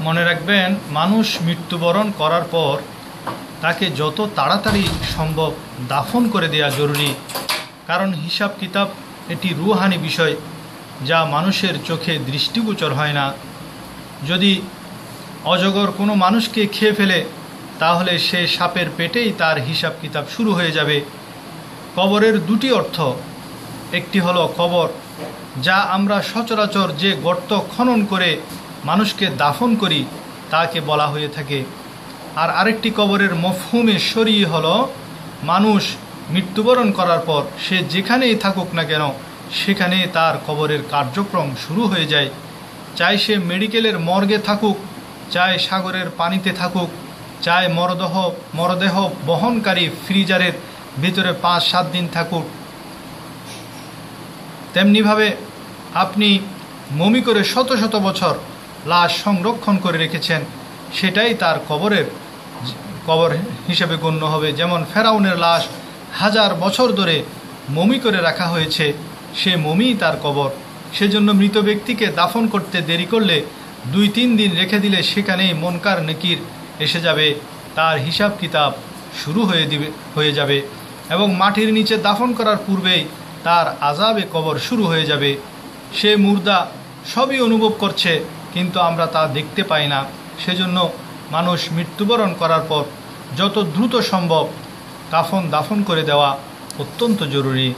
মনে রাখবেন, মানুষ মৃত্যুবরণ করার পর তাকে যত তাড়াতাড়ি সম্ভব দাফন করে দেওয়া জরুরি। কারণ হিসাব কিতাব এটি রুহানি বিষয়, যা মানুষের চোখে দৃষ্টিগোচর হয় না। যদি অজগর কোনো মানুষকে খেয়ে ফেলে, তাহলে সে সাপের পেটেই তার হিসাব কিতাব শুরু হয়ে যাবে। কবরের দুটি অর্থ। একটি হলো কবর, যা আমরা সচরাচর যে গর্ত খনন করে মানুষকে দাফন করি, তাকে বলা হয়ে থাকে। আর আরেকটি কবরের মফহুমে সরি হলো, মানুষ মৃত্যুবরণ করার পর সে যেখানেই থাকুক না কেন, সেখানে তার কবরের কার্যক্রম শুরু হয়ে যায়। চাই সে মেডিকেলের মর্গে থাকুক, চাই সাগরের পানিতে থাকুক, চাই মরদেহ মরদেহ বহনকারী ফ্রিজারের ভিতরে পাঁচ সাত দিন থাকুক। তেমনিভাবে আপনি মমি করে শত শত বছর লাশ সংরক্ষণ করে রেখেছেন। সেটাই তার কবরের কবর হিসেবে গণ্য হবে। যেমন ফেরাউনের লাশ হাজার বছর ধরে মমি করে রাখা হয়েছে, সে মমিই তার কবর। সেজন্য মৃত ব্যক্তিকে দাফন করতে দেরি করলে দুই তিন দিন রেখে দিলে সেখানেই মনকার নেকির এসে যাবে। তার হিসাব কিতাব শুরু হয়ে দিবে, হয়ে যাবে এবং মাটির নিচে দাফন করার পূর্বেই তার আজাবে কবর শুরু হয়ে যাবে। সে মুর্দা সবই অনুভব করছে কিন্তু আমরা তা দেখতে পাই না। সেজন্য মানুষ মৃত্যুবরণ করার পর যত দ্রুত সম্ভব কাফন দাফন করে দেওয়া অত্যন্ত জরুরি।